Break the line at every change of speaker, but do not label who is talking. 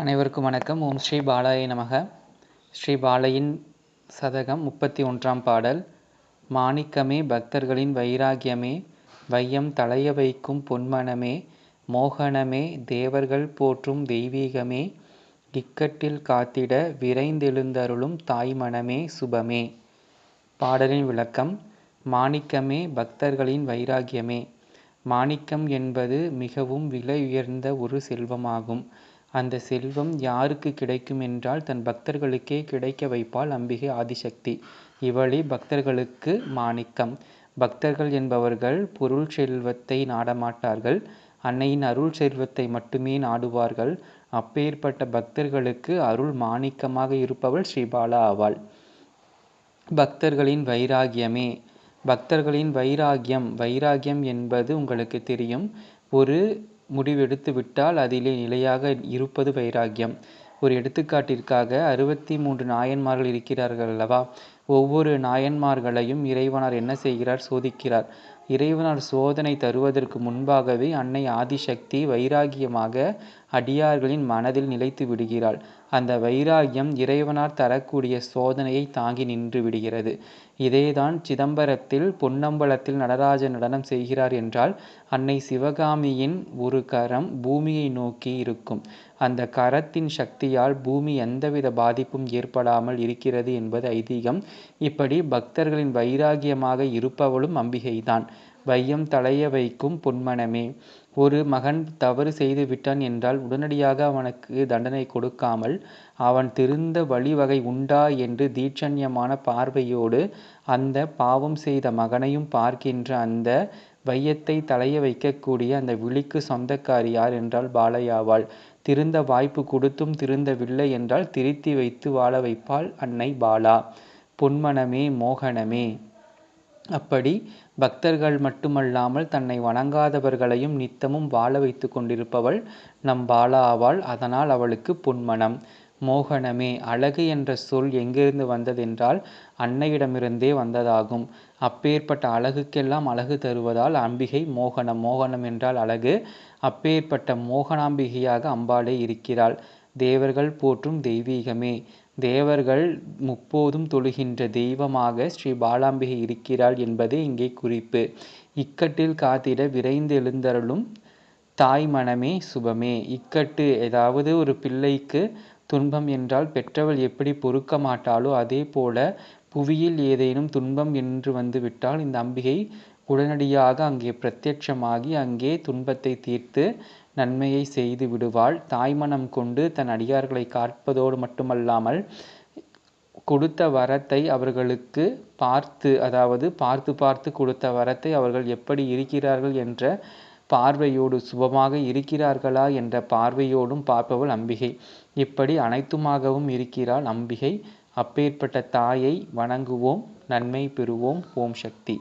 அனைவருக்கும் வணக்கம். ஓம் ஸ்ரீ பாலாய நமக. ஸ்ரீ பாலையின் சதகம் முப்பத்தி ஒன்றாம் பாடல். மாணிக்கமே பக்தர்களின் வைராகியமே வையம் தலைய வைக்கும் பொன்மனமே மோகனமே தேவர்கள் போற்றும் தெய்வீகமே இக்கட்டில் காத்திட விரைந்தெழுந்தருளும் தாய்மனமே சுபமே. பாடலின் விளக்கம் மாணிக்கமே பக்தர்களின் வைராகியமே. மாணிக்கம் என்பது மிகவும் விலை உயர்ந்த ஒரு செல்வமாகும். அந்த செல்வம் யாருக்கு கிடைக்கும் என்றால் தன் பக்தர்களுக்கே கிடைக்க வைப்பாள் அம்பிகை ஆதிசக்தி. இவளே பக்தர்களுக்கு மாணிக்கம். பக்தர்கள் என்பவர்கள் பொருள் செல்வத்தை நாடமாட்டார்கள். அன்னையின் அருள் செல்வத்தை மட்டுமே நாடுவார்கள். அப்பேற்பட்ட பக்தர்களுக்கு அருள் மாணிக்கமாக இருப்பவள் ஸ்ரீபாலா ஆவாள். பக்தர்களின் வைராகியமே. பக்தர்களின் வைராகியம். வைராகியம் என்பது உங்களுக்கு தெரியும். ஒரு முடிவெடுத்து விட்டால் அதிலே நிலையாக இருப்பது வைராகியம் ஒரு எடுத்துக்காட்டிற்காக அறுபத்தி மூன்று நாயன்மார்கள் இருக்கிறார்கள் அல்லவா ஒவ்வொரு நாயன்மார்களையும் இறைவனார் என்ன செய்கிறார்? சோதிக்கிறார். இறைவனார் சோதனை தருவதற்கு முன்பாகவே அன்னை ஆதிசக்தி வைராகியமாக அடியார்களின் மனதில் நிலைத்து விடுகிறாள். அந்த வைராகியம் இறைவனார் தரக்கூடிய சோதனையை தாங்கி நின்று விடுகிறது. இதேதான் சிதம்பரத்தில் பொன்னம்பலத்தில் நடராஜ நடனம் செய்கிறார் என்றால் அன்னை சிவகாமியின் ஒரு கரம் பூமியை நோக்கி இருக்கும். அந்த கரத்தின் சக்தியால் பூமி எந்தவித பாதிப்பும் ஏற்படாமல் இருக்கிறது என்பது ஐதீகம். இப்படி பக்தர்களின் வைராகியமாக இருப்பவளும் அம்பிகைதான். வையம் தலைய வைக்கும் பொன்மனமே. ஒரு மகன் தவறு செய்து விட்டான் என்றால் உடனடியாக அவனுக்கு தண்டனை கொடுக்காமல் அவன் திருந்த வழிவகை உண்டா என்று தீட்சண்யமான பார்வையோடு அந்த பாவம் செய்த மகனையும் பார்க்கின்ற அந்த வையத்தை தலைய வைக்கக்கூடிய அந்த விழிக்கு சொந்தக்காரி யார் என்றால் பாலையாவாள். திருந்த வாய்ப்பு கொடுத்தும் திருந்தவில்லை என்றால் திருத்தி வைத்து வாழ வைப்பாள் அன்னை பாலா. பொன்மனமே மோகனமே. அப்படி பக்தர்கள் மட்டுமல்லாமல் தன்னை வணங்காதவர்களையும் நித்தமும் வாழ வைத்து கொண்டிருப்பவள் நம் பாலா ஆவாள். அதனால் அவளுக்கு புன்மணம் மோகனமே அழகு என்ற சொல் எங்கிருந்து வந்ததென்றால் அன்னையிடமிருந்தே வந்ததாகும். அப்பேற்பட்ட அழகுக்கெல்லாம் அழகு தருவதால் அம்பிகை மோகனம். மோகனம் என்றால் அழகு. அப்பேற்பட்ட மோகனாம்பிகையாக அம்பாளே இருக்கிறாள். தேவர்கள் போற்றும் தெய்வீகமே. தேவர்கள் முப்போதும் தொழுகின்ற தெய்வமாக ஸ்ரீ பாலாம்பிகை இருக்கிறாள் என்பதே இங்கே குறிப்பு. இக்கட்டில் காத்திட விரைந்து எழுந்தருளும் தாய் மனமே சுபமே. இக்கட்டு ஏதாவது ஒரு பிள்ளைக்கு துன்பம் என்றால் பெற்றவள் எப்படி பொறுக்க மாட்டாளோ அதே போல புவியில் ஏதேனும் துன்பம் என்று வந்துவிட்டால் இந்த அம்பிகை உடனடியாக அங்கே பிரத்யட்சமாகி அங்கே துன்பத்தை தீர்த்து நன்மையை செய்து விடுவாள். தாய்மனம் கொண்டு தன் அடியார்களை காப்பதோடு மட்டுமல்லாமல் கொடுத்த வரத்தை அவர்களுக்கு பார்த்து அதாவது பார்த்து பார்த்து கொடுத்த வரத்தை அவர்கள் எப்படி இருக்கிறார்கள் என்ற பார்வையோடு சுபமாக இருக்கிறார்களா என்ற பார்வையோடும் பார்ப்பவள் அம்பிகை. இப்படி அனைத்துமாகவும் இருக்கிறாள் அம்பிகை. அப்பேற்பட்ட தாயை வணங்குவோம் நன்மை பெறுவோம் ஓம் சக்தி.